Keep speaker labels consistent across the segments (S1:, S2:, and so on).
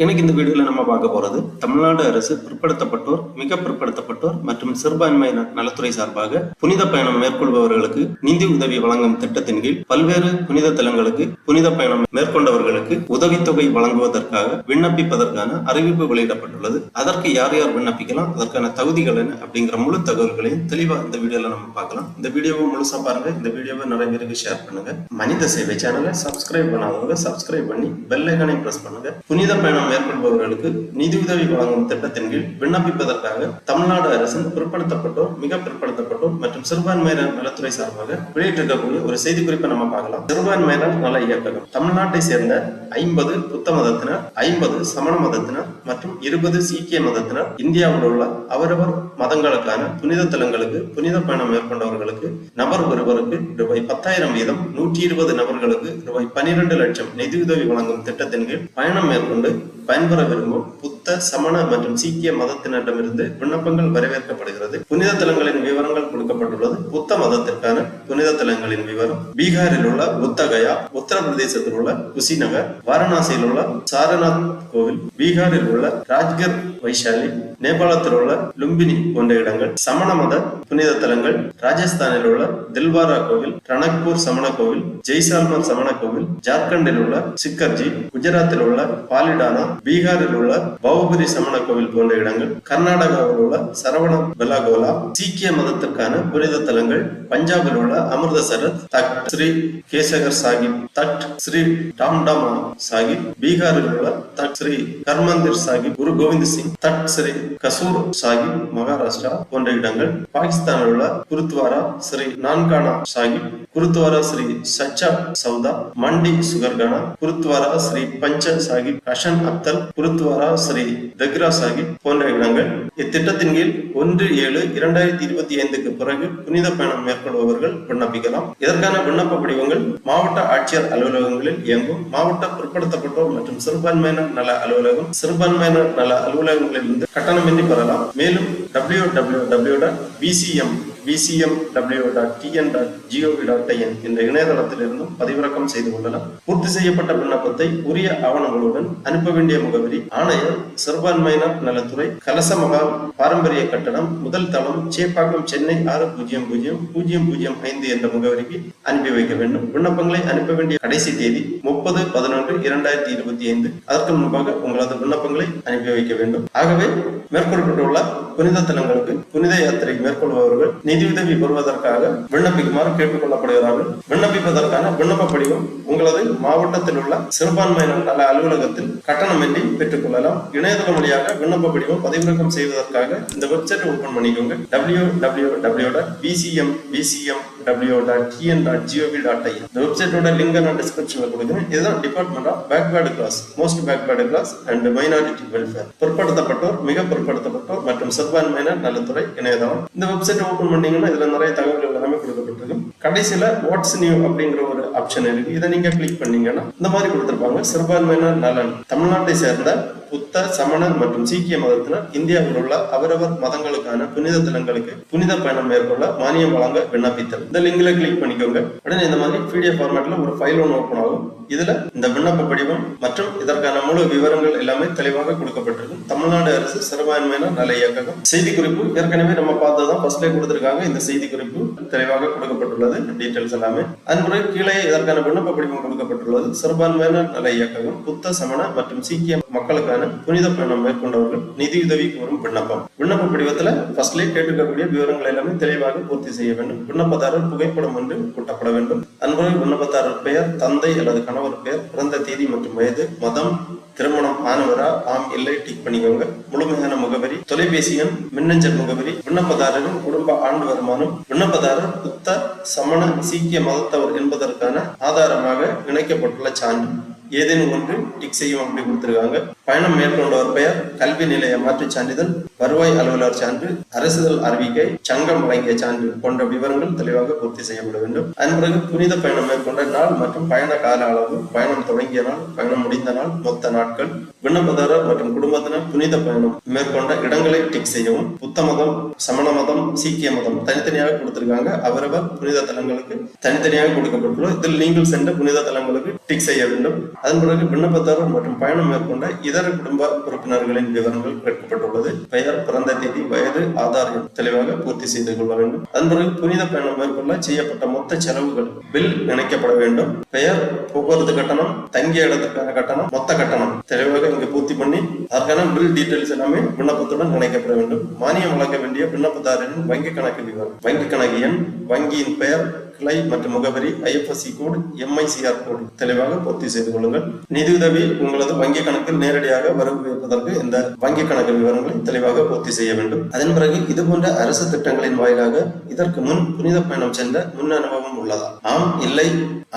S1: எனக்கு இந்த வீடியோல நம்ம பார்க்க போறது தமிழ்நாடு அரசு பிற்படுத்தப்பட்டோர் மிக பிற்படுத்தப்பட்டோர் மற்றும் சிறுபான்மை நலத்துறை சார்பாக புனித பயணம் மேற்கொள்பவர்களுக்கு நிதி உதவி வழங்கும் திட்டத்தின் கீழ் பல்வேறு புனித தலங்களுக்கு புனித பயணம் மேற்கொண்டவர்களுக்கு உதவித்தொகை வழங்குவதற்காக விண்ணப்பிப்பதற்கான அறிவிப்பு வெளியிடப்பட்டுள்ளது. அதற்கு யார் யார் விண்ணப்பிக்கலாம் அதற்கான தகுதிகள் என்ன அப்படிங்கிற முழு தகவல்களையும் தெளிவா இந்த வீடியோல நம்ம பார்க்கலாம். இந்த வீடியோவை முழுசா பாருங்க. இந்த வீடியோவை நிறைய பேருக்கு ஷேர் பண்ணுங்க. மனித சேவை சேனலை சப்ஸ்கிரைப் பண்ணாதவங்க சப்ஸ்கிரைப் பண்ணி பெல் ஐகானை பிரஸ் பண்ணுங்க. புனித பயணம் மேற்கொள்பவர்களுக்கு நிதியுதவி வழங்கும் திட்டத்தின் கீழ் விண்ணப்பிப்பதற்காக தமிழ்நாடு அரசின் பிற்படுத்தப்பட்டோர் மிக பிற்படுத்தப்பட்டோர் மற்றும் சிறுபான்மையினர் நலத்துறை சார்பாக வெளியிட்டிருக்கக்கூடிய ஒரு செய்தி குறிப்பை நம்ம பார்க்கலாம். சிறுபான்மையினர் நல இயக்ககம். தமிழ்நாட்டை சேர்ந்த ஐம்பது புத்த மதத்தினர் ஐம்பது சமண மதத்தினர் மற்றும் இருபது சீக்கிய மதத்தினர் இந்தியாவில் உள்ள அவரவர் மதங்களுக்கான புனித தலங்களுக்கு புனித பயணம் மேற்கொண்டவர்களுக்கு நபர் ஒருவருக்கு ரூபாய் பத்தாயிரம் வீதம் நூற்றி இருபது நபர்களுக்கு ரூபாய் பனிரெண்டு லட்சம் நிதியுதவி வழங்கும் திட்டத்தின் கீழ் பயணம் மேற்கொண்டு பயன்பெற விரும்பும் புத்த சமண மற்றும் சீக்கிய மதத்தினரிடமிருந்து விண்ணப்பங்கள் வரவேற்கப்படுகிறது. புனித தலங்களின் விவரங்கள் கொடுக்கப்பட்டுள்ளது. புத்த மதத்திற்கான புனித தலங்களின் விவரம் பீகாரில் உள்ள புத்தகயா உத்தரப்பிரதேசத்தில் உள்ள குசிநகர் வாரணாசியில் உள்ள சாரநாத் கோவில் பீகாரில் உள்ள ராஜ்கர் வைஷாலி நேபாளத்தில் உள்ள லும்பினி போன்ற இடங்கள் சமண மத புனித தலங்கள் ராஜஸ்தானில் உள்ள தில்வாரா கோவில் ரணக்பூர் சமண கோவில் ஜெய்சால்மர் சமண கோவில் ஜார்க்கண்டில் உள்ள சிக்கர்ஜி குஜராத்தில் உள்ள பாலிடானா பீகாரில் உள்ள பௌபுரி சமண கோவில் போன்ற இடங்கள் கர்நாடகாவில் உள்ள சரவண பெலாகோலா சீக்கிய மதத்திற்கான புனித தலங்கள் பஞ்சாபில் உள்ள அமிர்தசரத் தட் ஸ்ரீ கேசகர் சாஹிப் தட் ஸ்ரீ டாம்டாமா சாஹிப் பீகாரில் உள்ள that Sri கர்மந்திர் Sahib Guru Kovind Singh that Sri Kasur Sahib Maharashtra போன்ற இடங்கள் பாகிஸ்தானில் உள்ள குருத்வாரா ஸ்ரீ நான்கானா சாஹிப் குருத்வாரா ஸ்ரீ சச்சா சவுதா மண்டி சுகர்கானா குருத்வாரா ஸ்ரீ பஞ்ச சாஹிப் ஹஷன் அப்தல் குருத்வாரா ஸ்ரீ தக்ரா சாஹிப் போன்ற இடங்கள். இத்திட்டத்தின் கீழ் ஒன்று ஏழு இரண்டாயிரத்தி இருபத்தி ஐந்துக்கு பிறகு புனித பயணம் மேற்கொள்பவர்கள் விண்ணப்பிக்கலாம். இதற்கான விண்ணப்ப படிவங்கள் மாவட்ட ஆட்சியர் அலுவலகங்களில் இயங்கும். மாவட்ட பிற்படுத்தப்பட்டோர் மற்றும் சிறுபான்மையினர் நல அலுவலகம் சிறுபான்மையினர் நல அலுவலகங்களில் இருந்து கட்டணமின்றி பெறலாம். மேலும் W W W dot BCM BCM W dot TN dot GOV dot IN என்ற இணையதளத்திலிருந்தும் பதிவிறக்கம் செய்து கொள்ளலாம். பூர்த்தி செய்யப்பட்ட விண்ணப்பத்தை உரிய ஆவணங்களுடன் அனுப்ப வேண்டிய முகவரி ஆணையர் சிறுபான்மையினர் நலத்துறை கலச மகா பாரம்பரிய கட்டணம் முதல் தளம் சேப்பாக்கம் சென்னை ஆறு பூஜ்ஜியம் பூஜ்ஜியம் பூஜ்ஜியம் பூஜ்ஜியம் ஐந்து என்ற முகவரிக்கு அனுப்பி வைக்க வேண்டும். விண்ணப்பங்களை அனுப்ப வேண்டிய கடைசி தேதி முப்பது பதினொன்று இரண்டாயிரத்தி இருபத்தி ஐந்து. அதற்கு முன்பாக உங்களது விண்ணப்பங்களை அனுப்பி வைக்க வேண்டும். ஆகவே மேற்கொள்ளப்பட்டுள்ள புனித தலங்களுக்கு புனித யாத்திரை மேற்கொள்பவர்கள் நிதியுதவி பெறுவதற்காக விண்ணப்பிக்குமாறு கேட்டுக் கொள்ளப்படுகிறார்கள் விண்ணப்பிப்பதற்கான விண்ணப்ப படிவம் உங்களது மாவட்டத்தில் உள்ள சிறுபான்மையினர் நல அலுவலகத்தில் கட்டணமின்றி பெற்றுக் கொள்ளலாம் இணையதளம் வழியாக விண்ணப்ப படிவம் பதிவிறக்கம் செய்வதற்காக இந்த வெப்சைட் ஓபன் பண்ணிக்கோங்க. W W W dot BCM BCM W dot TN dot GOV dot I இந்த வெப்சைட்டோட லிங்க் நான் டிஸ்கிரிப்ஷன்ல கொடுக்குறேன். இதுதான் department of backward class most backward class and minority welfare பிற்படுத்தப்பட்டோர் மிக பிற்படுத்தப்பட்டோர் மற்றும் சிறுபான்மையினர் நலத்துறை இணையதளம். இந்த வெப்சைட் ஓபன் பண்ணீங்கன்னா இதுல நிறைய தகவல்கள் எல்லாமே கொடுக்கப்பட்டிருக்கு கடைசியில வாட்ஸ் நியூ அப்படிங்கிற ஒரு ஆப்ஷன் இருக்கு. இதை நீங்க கிளிக் பண்ணீங்கன்னா இந்த மாதிரி கொடுத்துருப்பாங்க. சிறுபான்மையினர் நலன். தமிழ்நாட்டை சேர்ந்த புத்த சமணர் மற்றும் சீக்கிய மதத்தினர் இந்தியாவில் உள்ள அவரவர் மதங்களுக்கான புனித தலங்களுக்கு புனித பயணம் மேற்கொள்ள மானியம் வழங்க விண்ணப்பித்தல். இந்த லிங்க்ல கிளிக் பண்ணிக்கோங்க. உடனே இந்த மாதிரி பிடிஎஃப் ஃபார்மேட்ல ஒரு ஃபைல் ஒன்று ஓப்பன் ஆகும். இதுல இந்த விண்ணப்ப படிவம் மற்றும் இதற்கான முழு விவரங்கள் எல்லாமே தெளிவாக கொடுக்கப்பட்டிருக்கும். தமிழ்நாடு அரசு சிறுபான்மையினர் நல இயக்ககம். செய்தி குறிப்பு ஏற்கனவே நம்ம பார்த்ததான் ஃபர்ஸ்ட்லேயே கொடுத்திருக்காங்க. இந்த செய்தி குறிப்பு தெளிவாக கொடுக்கப்பட்டுள்ளது. டீட்டெயில்ஸ் எல்லாமே. அதன் கீழே இதற்கான விண்ணப்ப படிவம் கொடுக்கப்பட்டுள்ளது. சிறுபான்மையினர் நல இயக்ககம் புத்த சமண மற்றும் சீக்கிய மக்களுக்கான புனித பயணம் மேற்கொண்டவர்கள் நிதியுதவி கோரும் விண்ணப்பம். விண்ணப்ப படிவத்துல ஃபர்ஸ்ட்லேயே கேட்டுக்கக்கூடிய விவரங்கள் எல்லாமே தெளிவாக பூர்த்தி செய்ய வேண்டும். விண்ணப்பதாரர் புகைப்படம் ஒன்று கூட்டப்பட வேண்டும். அன்பர்கள் விண்ணப்பதாரர் பெயர் தந்தை அல்லது கணவர் பேர் பிறந்த தேதி மற்றும் வயது மதம் திருமணம் ஆனவரா ஆம் இல்லை டிக் பண்ணிக்கோங்க. முழுமையான முகவரி தொலைபேசி எண் மின்னஞ்சல் முகவரி விண்ணப்பதாரரின் குடும்ப ஆண்டு வருமானம் விண்ணப்பதாரர் புத்த சமண சீக்கிய மதத்தவர் என்பதற்கான ஆதாரமாக இணைக்கப்பட்டுள்ள சான்று. ஏதேனும் ஒன்று டிக் செய்யும் அப்படி கொடுத்திருக்காங்க. பயணம் மேற்கொண்டவர் பெயர் கல்வி நிலைய மாற்றுச் சான்றிதழ் வருவாய் அலுவலர் சான்று அரசுதல் அறிவிக்கை சங்கம் வழங்கிய சான்று போன்ற விவரங்கள் தெளிவாக பூர்த்தி செய்யப்பட வேண்டும். அதன் பிறகு புனித பயணம் மேற்கொண்ட நாள் மற்றும் பயண கால அளவு பயணம் தொடங்கிய நாள் பயணம் முடிந்த நாள் மொத்த நாட்கள் விண்ணப்பதாரர் மற்றும் குடும்பத்தினர் புனித பயணம் மேற்கொண்ட இடங்களை டிக் செய்யவும் புத்த மதம் சமண மதம் சீக்கிய மதம் தனித்தனியாக கொடுத்திருக்காங்க. அவரவர் புனித தலங்களுக்கு தனித்தனியாக கொடுக்கப்பட்டுள்ளது. இதில் நீங்கள் சென்ற புனித தலங்களுக்கு டிக் செய்ய வேண்டும். அதன் பிறகு விண்ணப்பதாரர் மற்றும் பயணம் மேற்கொண்ட இதர குடும்ப உறுப்பினர்களின் விவரங்கள் கேட்கப்பட்டுள்ளது. பெயர் பிறந்த தேதி வயது ஆதார் எண் தெளிவாக பூர்த்தி செய்து கொள்ள வேண்டும். அதன் பிறகு புனித பயணம் மேற்கொள்ள செய்யப்பட்ட மொத்த செலவுகள் பில் இணைக்கப்பட வேண்டும். பெயர் போக்குவரத்து கட்டணம் தங்கிய இடத்துக்கான கட்டணம் மொத்த கட்டணம் தெளிவாக இங்கு பூர்த்தி பண்ணி அதற்கான பில் டீடைல்ஸ் எல்லாமே விண்ணப்பத்துடன் இணைக்கப்பட வேண்டும். மானியம் வழங்க வேண்டிய விண்ணப்பதாரரின் வங்கி கணக்கு விவரம் வங்கி கணக்கு எண் வங்கியின் பெயர் கிளை மற்றும் முகவரி ஐஎஃப்எஸ்சி கோடு எம்ஐசிஆர் கோடு தெளிவாக பூர்த்தி செய்து கொள்ளுங்கள். நிதியுதவி உங்களது வங்கி கணக்கில் நேரடியாக வரவு வைப்பதற்கு இந்த வங்கி கணக்கு விவரங்களை தெளிவாக பூர்த்தி செய்ய வேண்டும். அதன் பிறகு இது போன்ற அரசு திட்டங்களின் வாயிலாக இதற்கு முன் புனித பயணம் சென்ற முன் அனுபவம் உள்ளதா? ஆம் இல்லை.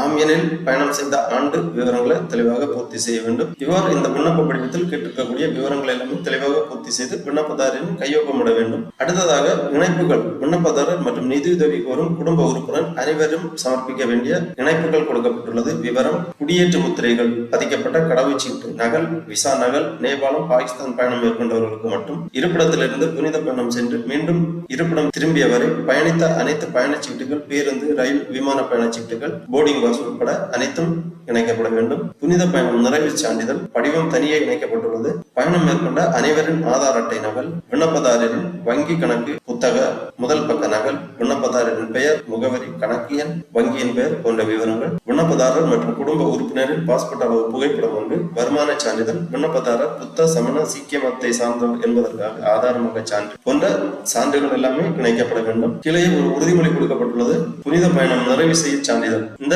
S1: ஆம் எனில் பயணம் செய்த ஆண்டு விவரங்களை தெளிவாக பூர்த்தி செய்ய வேண்டும். இவ்வாறு இந்த விண்ணப்ப படிவத்தில் கேட்டிருக்கக்கூடிய விவரங்கள் எல்லாமே தெளிவாக பூர்த்தி செய்து விண்ணப்பதாரின் கையொப்பமிட வேண்டும். அடுத்ததாக இணைப்புகள் விண்ணப்பதாரர் மற்றும் நிதியுதவி கோரும் குடும்ப உறுப்பினர் அனைவரும் சமர்ப்பிக்க வேண்டிய இணைப்புகள் கொடுக்கப்பட்டுள்ளது. விவரம் குடியேற்ற முத்திரைகள் பதிக்கப்பட்ட கடவுச்சீட்டு நகல் விசா நகல் நேபாளம் பாகிஸ்தான் பயணம் மேற்கொண்டவர்களுக்கு மட்டும் இருப்பிடத்திலிருந்து புனித பயணம் சென்று மீண்டும் இருப்பிடம் திரும்பியவரை பயணித்த அனைத்து பயணச்சீட்டுகள் பேருந்து ரயில் விமான பயணச்சீட்டுகள் போர்டிங் பாஸ் உட்பட அனைத்தும் இணைக்கப்பட வேண்டும். புனித பயணம் நிறைவு சான்றிதழ் படிவம் தனியே இணைக்கப்பட்டுள்ளது. பயணம் மேற்கொண்ட அனைவரின் ஆதார் அட்டை நகல் விண்ணப்பதாரரின் வங்கி கணக்கு புத்தக முதல் பக்க நகல் விண்ணப்பதாரரின் பெயர் முகவரி கணக்கு எண் வங்கியின் பெயர் போன்ற விவரங்கள் விண்ணப்பதாரர் மற்றும் குடும்ப உறுப்பினரின் பாஸ்போர்ட் அளவு புகைப்படம் ஒன்று வருமான சான்றிதழ் விண்ணப்பதாரர் புத்த சமண சீக்கிய மதத்தை சார்ந்தவர் என்பதற்காக ஆதாரமாக சான்று போன்ற சான்றுகள் எல்லாமே இணைக்கப்பட வேண்டும். கிளையில் ஒரு உறுதிமொழி கொடுக்கப்பட்டுள்ளது. புனித பயணம் நிறைவு செய்ய சான்றிதழ். இந்த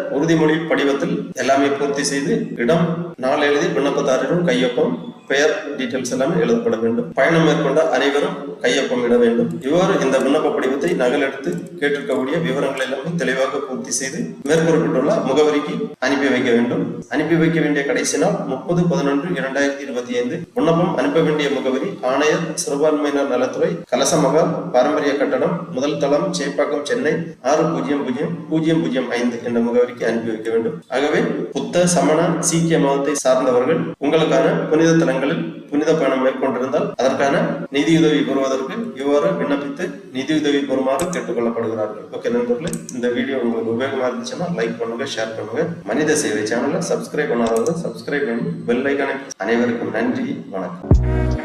S1: உறுதிமொழி படிவத்தில் எல்லாமே பூர்த்தி செய்து இடம் நாள் எழுதி விண்ணப்பதாரரும் கையொப்பம் பெயர் டீட்டெயில்ஸ் எல்லாமே எழுதப்பட வேண்டும். பயணம் மேற்கொண்ட அனைவரும் கையொப்பம் இட வேண்டும். இவ்வாறு இந்த விண்ணப்ப படிவத்தை நகலெடுத்து கேட்டிருக்கக்கூடிய விவரங்கள் எல்லாமே தெளிவாக பூர்த்தி செய்து மேற்கொள்ளப்பட்டுள்ள முகவரிக்கு அனுப்பி வைக்க வேண்டும். அனுப்பி வைக்க வேண்டிய கடைசி நாள் முப்பது பதினொன்று இரண்டாயிரத்தி இருபத்தி ஐந்து. விண்ணப்பம் அனுப்ப வேண்டிய முகவரி ஆணையர் சிறுபான்மையினர் நலத்துறை கலசமகால் பாரம்பரிய கட்டணம் முதல் தளம் சேப்பாக்கம் சென்னை ஆறு பூஜ்ஜியம் பூஜ்ஜியம் பூஜ்ஜியம் பூஜ்ஜியம் ஐந்து என்ற முகவரிக்கு அனுப்பி வைக்க வேண்டும். ஆகவே புத்த சமண சீக்கிய மதத்தை சார்ந்தவர்கள் உங்களுக்கான புனித தலங்களில் புனித பயணம் மேற்கொண்டிருந்தால் அதற்கான நிதியுதவி பெறுவதற்கு இவ்வாறு விண்ணப்பித்து நிதியுதவி பெறுமாறு கேட்டுக்கொள்ளப்படுகிறார்கள். ஓகே நண்பர்களே இந்த வீடியோ உங்களுக்கு உபயோகமா இருந்துச்சுன்னா லைக் பண்ணுங்க ஷேர் பண்ணுங்க. மனித சேவை சேனலை சப்ஸ்கிரைப் பண்ணாதவங்க சப்ஸ்கிரைப் பண்ணி பெல் ஐக்கானை அனைவருக்கும் நன்றி வணக்கம்.